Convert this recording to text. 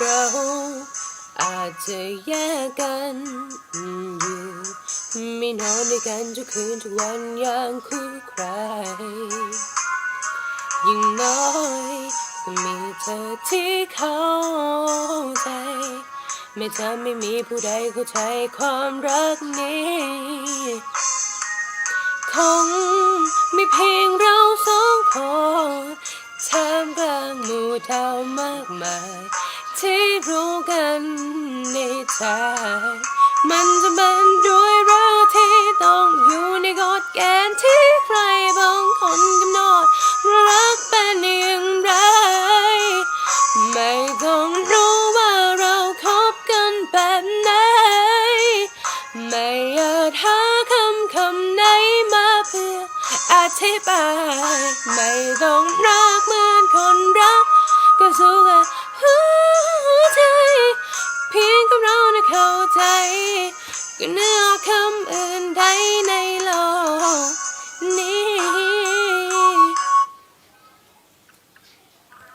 เราอาจจะแยกกันอยู่ไม่นอนด้วยกันทุกคืนทุกวันอย่างคู่ใครยิ่งน้อยก็มีเธอที่เข้าใจไม่เธอไม่มีผู้ใดเข้าใจความรักนี้คงมีเพียงเราสองคนท่ามกลางหมู่ดาวมากมาย ที่รู้กันในใจ มันจะเป็นด้วยรักที่ต้องอยู่ในกฎเกณฑ์ที่ใครบางคนกำหนดรักเป็นอย่างไร ไม่ต้องรู้ว่าเราคบกันแบบไหน ไม่อาจหาคำคำไหนมาเพื่ออธิบาย ไม่ต้องรักเมือ เข้าใจก็เนื้อค